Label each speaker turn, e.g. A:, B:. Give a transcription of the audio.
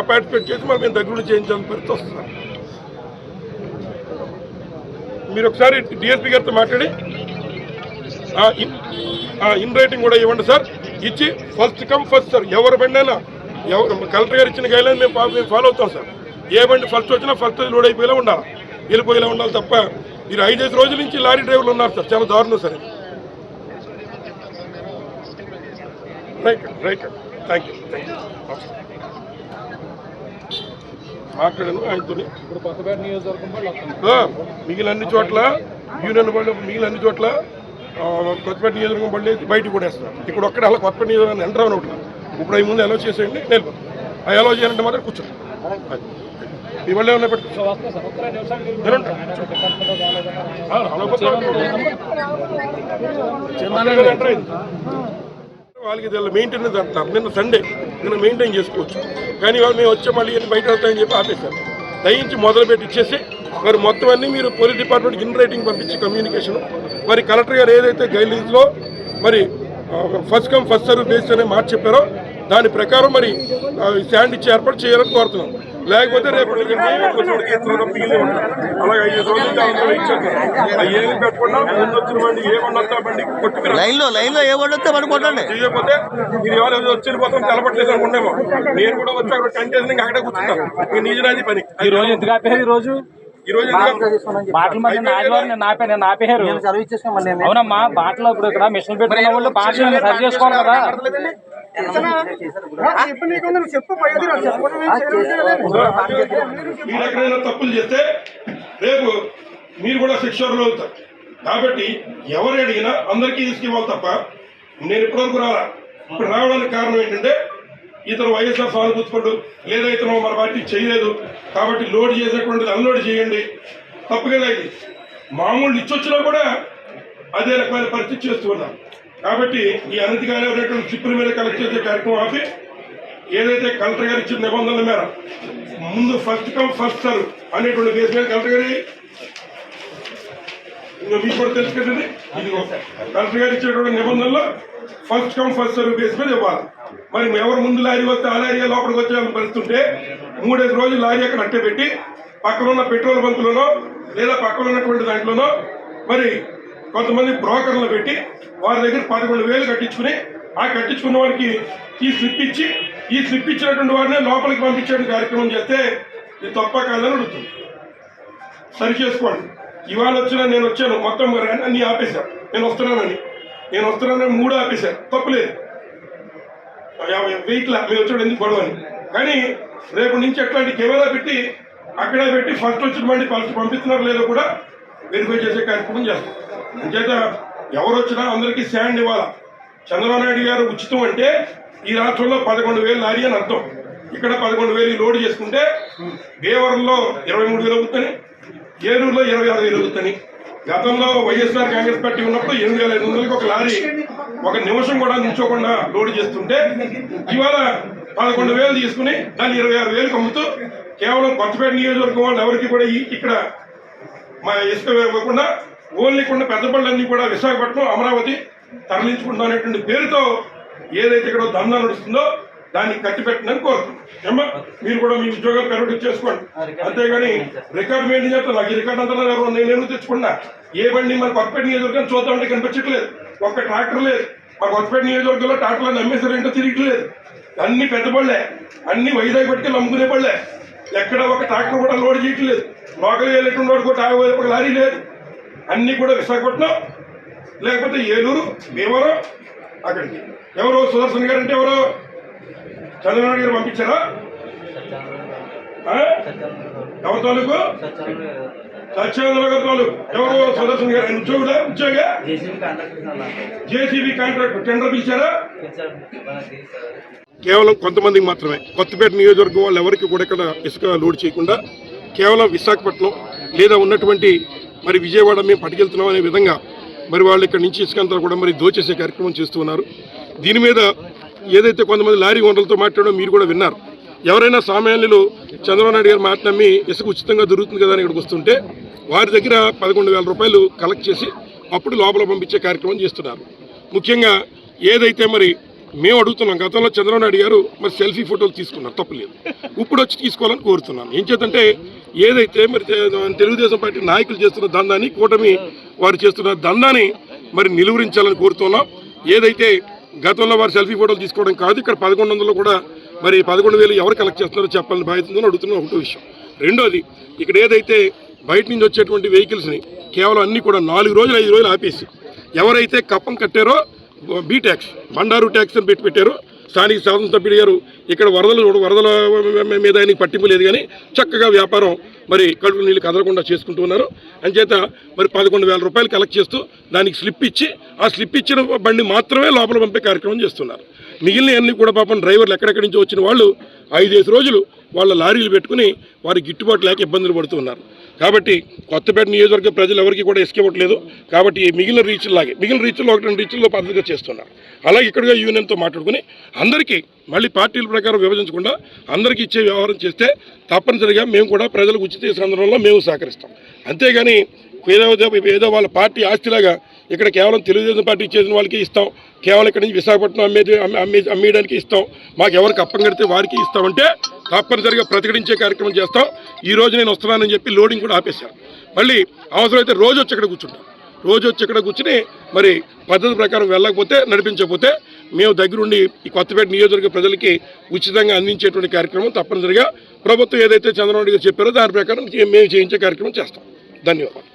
A: Participate చేసి మరి మేము దగ్గర నుండి చేయించాలని పరిస్థితి వస్తుంది? సార్. మీరు ఒకసారి డిఎస్పీ గారితో మాట్లాడి. ఇన్- రైటింగ్ కూడా ఇవ్వండి సార్. ఇచ్చి ఫస్ట్ కమ్ ఫస్ట్ సార్ ఎవరు బండి అయినా ఎవరు కలెక్టర్ గారు ఇచ్చిన గైడ్లైన్ మేము మేము ఫాలో అవుతాం సార్. ఏ బండి ఫస్ట్ వచ్చినా ఫస్ట్ లోడ్ అయిపోయేలా ఉండాలి. వెళ్ళిపోయేలా ఉండాలి తప్ప మీరు ఐదైదు రోజుల నుంచి లారీ డ్రైవర్లు ఉన్నారు సార్. చాలా దారుణం సార్ ఇది. Right right thank you thank you మాట్లాడాను ఆయనతోని
B: ఇప్పుడు కొత్తపేట నియోజకవర్గం వాళ్ళు వస్తున్నారు.
A: ఆ, మిగిలిన అన్ని చోట్ల యూనియన్ బళ్ళు మిగిలిన అన్ని చోట్ల కొత్తపేట నియోజకవర్గం బళ్ళు బయటికి కూడా వేస్తున్నారు ఇక్కడ ఒక్కడ అలా కొత్తపేట నియోజకవర్గం ఎంటర్ అవని ఒకటి ఇప్పుడు అవి ముందు అలో చేసేయండి నేను అవి అలో చేయాలంటే మాత్రం కూర్చోండి. మీ వాళ్ళు ఏమన్నా పెట్టు.
B: సో వస్తా సార్. ఒక్క నిమిషాలు మీరు
A: జరగండి.
B: ఆయన ఒక డిపార్ట్మెంట్ రాలేదని ఆయన-
A: ఆ, అలా
B: చిన్నానండి.
A: ఎంటర్ అయింది. వాళ్ళకి మెయింటెనెన్స్ అంటున్నారు నిన్న సండే నిన్న మెయింటైన్ చేసుకోవచ్చు. కానీ వాళ్ళు మేము వచ్చే మళ్ళీ బయట వెళ్తాయని చెప్పి ఆపేశారు. దయించి మొదలుపెట్టి ఇచ్చేసి మరి మొత్తం అన్ని మీరు పోలీస్ డిపార్ట్మెంట్కి ఇన్ రైటింగ్ పంపించి కమ్యూనికేషన్. మరి కలెక్టర్ గారు ఏదైతే గైడ్లైన్స్లో మరి first come first serve base అనే మాట చెప్పారో దాని ప్రకారం మరి శాండ్ ఇచ్చి ఏర్పాటు చేయాలని కోరుతున్నాం. లేకపోతే కేసులు మిగిలి ఉంటాం. అలాగే ఐదు రోజులు అందరూ ఇచ్చారు అవి ఏమి పెట్టకుండా ముందు వచ్చిన బండి ఏ బండి వస్తా బండి కొట్టుకుని
C: లైన్లో లైన్లో ఏ వాళ్ళు వస్తే మనం కొట్టండి.
A: చేయకపోతే ఇది ఇవాళ వచ్చి పోతాం తెలపట్లేదు అనుకుంటామో. నేను కూడా వచ్చి అక్కడ అక్కడే కూర్చుంటాను నిజనాది పని.
B: ఈ రోజు ఎందుకు ఆపేది ఈ రోజు?
A: ఈ రోజు ఎందుకు-
B: బాటలు మరి ఆదివారం నేను ఆపే నేను అవునమ్మా బాటలో ఇప్పుడు ఇక్కడ మిషన్ పెట్టుకున్న వాళ్ళు బాటలు సరి చేసుకోవాలి కదా.
A: మీరు ఎక్కడైనా తప్పులు చేస్తే రేపు మీరు కూడా శిక్షలు అవుతారు. కాబట్టి ఎవరు అడిగినా అందరికీ తీసుకువ్వాలి తప్ప నేను ఇప్పటివరకు రాలా. ఇప్పుడు రావడానికి కారణం ఏంటంటే ఇతను వైఎస్ఆర్ సానుభూతిపడు లేదా ఇతను మన పార్టీ చేయలేదు. కాబట్టి లోడ్ చేసేటువంటిది అన్లోడ్ చేయండి. తప్పు కదా ఇది. మామూలు ఇచ్చొచ్చినా కూడా అదే రకమైన పరిస్థితి చేస్తూ ఉన్నాం కాబట్టి ఈ అనధికారి ఉన్నటువంటి చిప్పుల మీద కలెక్ట్ చేసే కార్యక్రమం ఆపి ఏదైతే కలెక్టర్ గారు ఇచ్చిన నిబంధనల మేర ముందు ఫస్ట్ కమ్ ఫస్ట్ సర్వ్ అనేటువంటి బేస్ మీద కలెక్టర్ గారి మీకు కూడా తెలుసు కదండి? ఇదిగో కలెక్టర్ గారు ఇచ్చేటువంటి నిబంధనలు first come first serve base మీద ఇవ్వాలి. మరి ఎవరు ముందు లారీ వస్తే ఆ లారీ లోపలికి వచ్చే పరిస్థితుంటే మూడైదు రోజులు లారీ అక్కడ అట్టే పెట్టి పక్కన ఉన్న పెట్రోల్ బంకులోనో లేదా పక్కన ఉన్నటువంటి దాంట్లోనో మరి కొంతమంది బ్రోకర్లు పెట్టి వారి దగ్గర పదకొండు వేలు కట్టించుకుని ఆ కట్టించుకున్న వారికి ఈ స్లిప్ ఇచ్చి ఈ స్లిప్ ఇచ్చినటువంటి వారిని లోపలికి పంపించే కార్యక్రమం చేస్తే ఇది తప్ప కాదని అడుగుతుంది సరి చేసుకోండి. ఇవాళ వచ్చిన నేను వచ్చాను మొత్తం అన్ని ఆపేశాను. నేను వస్తున్నానని నేను వస్తున్నానని మూడు ఆపేశాను. తప్పులేదు యాభై వెయిట్లా మీరు వచ్చాడు ఎందుకు గొడవ అని. కానీ రేపు నుంచి అట్లాంటి కెమెరా పెట్టి అక్కడే పెట్టి ఫస్ట్ వచ్చిన మళ్ళీ ఫస్ట్ పంపిస్తున్నారు లేదో కూడా వెరిఫై చేసే కార్యక్రమం చేస్తాం. అంచేత ఎవరు వచ్చినా అందరికీ శాండ్ ఇవ్వాలా? చంద్రబాబు నాయుడు గారు ఉచితం అంటే ఈ రాష్ట్రంలో పదకొండు వేలు లారీ అని అర్థం. ఇక్కడ పదకొండు వేలు లోడ్ చేసుకుంటే భీమవరంలో ఇరవై మూడు వేలు అవుతుంది ఏలూరులో ఇరవై ఆరు వేలు అవుతుంది. గతంలో వైఎస్ఆర్ కాంగ్రెస్ పార్టీ ఉన్నప్పుడు ఎనిమిది వేల ఐదు వందలకి ఒక లారీ ఒక నిమిషం కూడా నిల్చోకుండా లోడ్ చేస్తుంటే ఇవాళ పదకొండు వేలు తీసుకుని దాన్ని ఇరవై ఆరు వేలకు అమ్ముతూ కేవలం కొత్తపేట నియోజకవర్గం వాళ్ళు ఎవరికి కూడా ఇక్కడ మా ఇసుక ఇవ్వకుండా ఓన్లీ కొన్ని పెద్ద పళ్ళన్నీ కూడా విశాఖపట్నం అమరావతి తరలించుకుంటున్నాం అనేటువంటి పేరుతో ఏదైతే ఇక్కడ దందా నడుస్తుందో దాన్ని కట్టిపెట్టనని కోరుతున్నాం. మీరు కూడా మీ ఉద్యోగాలు కన్వర్ట్ చేసుకోండి. అంతేగాని రికార్డ్ మెయింటైన్ చేస్తాను నాకు ఈ రికార్డ్ అంతా నేను ఎందుకు తెచ్చుకున్నా? ఏ బండి మన కొత్తపేట నియోజకవర్గం చూద్దామంటే కనిపించట్లేదు. ఒక్క ట్రాక్టర్ లేదు. మా కొత్తపేట నియోజకవర్గంలో ట్రాక్టర్లను అమ్మేసారు ఏంటో తిరగట్లేదు అన్ని పెద్ద పళ్ళే. అన్ని వైజాగ్ పట్టుకెళ్ళి అమ్ముకునే పళ్ళే. ఎక్కడ ఒక ట్రాక్టర్ కూడా లోడ్ చేయట్లేదు. లోకల్ వెళ్ళకుండా వాడు కూడా ఒక లారీ లేదు. అన్ని కూడా విశాఖపట్నం లేకపోతే ఏలూరు భీమవరం అక్కడికి. ఎవరు? సుదర్శన్ గారు అంటే ఎవరు? చంద్రబాబు గారు పంపించారా? ఎవరి తాలూకు? సత్యేంద్ర గారి తాలూకు. ఎవరు? సుదర్శన్ గారు. ఆయన ఉద్యోగుడా? ఉద్యోగ జేసీబీ కాంట్రాక్ట్ టెండర్ పిలిచారా? కేవలం కొంతమందికి మాత్రమే. కొత్తపేట నియోజకవర్గం వాళ్ళు ఎవరికి కూడా ఇక్కడ ఇసుక లోడ్ చేయకుండా కేవలం విశాఖపట్నం లేదా ఉన్నటువంటి మరి విజయవాడ మేము పట్టుకెళ్తున్నాం అనే విధంగా మరి వాళ్ళు ఇక్కడ నుంచి ఇసుక అంతా కూడా మరి దోచేసే కార్యక్రమం చేస్తూ ఉన్నారు. దీని మీద ఏదైతే కొంతమంది లారీ ఓనర్లతో మాట్లాడో మీరు కూడా విన్నారు. ఎవరైనా సామాన్యులు చంద్రబాబు నాయుడు గారు మాట్లాడి ఇసుక ఉచితంగా దొరుకుతుంది కదా అని ఇక్కడికి వస్తుంటే వారి దగ్గర పదకొండు వేల రూపాయలు కలెక్ట్ చేసి అప్పుడు లోపల పంపించే కార్యక్రమం చేస్తున్నారు. ముఖ్యంగా ఏదైతే మరి మేము అడుగుతున్నాం. గతంలో చంద్రబాబు నాయుడు గారు మరి సెల్ఫీ ఫోటోలు తీసుకున్నారు. తప్పులేదు. ఇప్పుడు వచ్చి తీసుకోవాలని కోరుతున్నాను. ఏం చేతంటే ఏదైతే మరి తెలుగుదేశం పార్టీ నాయకులు చేస్తున్న దందాన్ని కూటమి వారు చేస్తున్న దందాన్ని మరి నిలువరించాలని కోరుతున్నాం. ఏదైతే గతంలో వారు సెల్ఫీ ఫోటోలు తీసుకోవడం కాదు ఇక్కడ పదకొండు వందలు కూడా మరి పదకొండు వేలు ఎవరు కలెక్ట్ చేస్తున్నారో చెప్పాలని బాధ్యత అడుగుతున్న ఒకటో విషయం. రెండోది ఇక్కడ ఏదైతే బయట నుంచి వచ్చేటువంటి వెహికల్స్ని కేవలం అన్ని కూడా నాలుగు రోజులు ఐదు రోజులు ఆపేసి ఎవరైతే కప్పం కట్టారో బీ ట్యాక్స్ బండారు ట్యాక్స్ అని పెట్టి పెట్టారు. స్థానిక శాసనసభ్యుడు గారు ఇక్కడ వరదలు వరదల మీద ఆయనకి పట్టింపు లేదు కానీ చక్కగా వ్యాపారం మరి కడుపు నీళ్ళు కదలకుండా చేసుకుంటూ ఉన్నారు. అంచేత మరి పదకొండు వేల రూపాయలు కలెక్ట్ చేస్తూ దానికి స్లిప్ ఇచ్చి ఆ స్లిప్ ఇచ్చిన బండి మాత్రమే లోపల పంపే కార్యక్రమం చేస్తున్నారు. మిగిలిన అన్ని కూడా పాపం డ్రైవర్లు ఎక్కడెక్కడి నుంచి వచ్చిన వాళ్ళు ఐదేసి రోజులు వాళ్ళ లారీలు పెట్టుకుని వారి గిట్టుబాటు లేక ఇబ్బందులు పడుతున్నారు కాబట్టి కొత్తపేట నియోజకవర్గ ప్రజలు ఎవరికి కూడా ఇవ్వట్లేదు కాబట్టి మిగిలిన రీచ్లాగే మిగిలిన రీచ్లో ఒకటి రెండు రీచ్ల్లో పద్ధతిగా చేస్తున్నారు. అలాగే ఇక్కడగా యూనియన్తో మాట్లాడుకుని అందరికీ మళ్ళీ పార్టీల ప్రకారం విభజించకుండా అందరికీ ఇచ్చే వ్యవహారం చేస్తే తప్పనిసరిగా మేము కూడా ప్రజలకు ఉచిత సందర్భంలో మేము సహకరిస్తాం. అంతేగాని ఏదో ఏదో వాళ్ళ పార్టీ ఆస్తిలాగా ఇక్కడ కేవలం తెలుగుదేశం పార్టీ చేసిన వాళ్ళకి ఇస్తాం. కేవలం ఇక్కడ నుంచి విశాఖపట్నం అమ్మేది అమ్మే అమ్మేయడానికి ఇస్తాం. మాకు ఎవరికి అప్పం కడితే వారికి ఇస్తామంటే తప్పనిసరిగా ప్రతిఘటించే కార్యక్రమం చేస్తాం. ఈ రోజు నేను వస్తున్నానని చెప్పి లోడింగ్ కూడా ఆపేశారు. మళ్ళీ అవసరమైతే రోజు వచ్చి ఇక్కడ కూర్చుంటాం. రోజు వచ్చి ఇక్కడ కూర్చుని మరి పద్ధతి ప్రకారం వెళ్ళకపోతే నడిపించకపోతే మేము దగ్గరుండి ఈ కొత్తపేట నియోజకవర్గ ప్రజలకి ఉచితంగా అందించేటువంటి కార్యక్రమం తప్పనిసరిగా ప్రభుత్వం ఏదైతే చంద్రబాబు నాయుడు గారు చెప్పారో దాని ప్రకారం మేము చేయించే కార్యక్రమం చేస్తాం. ధన్యవాదాలు.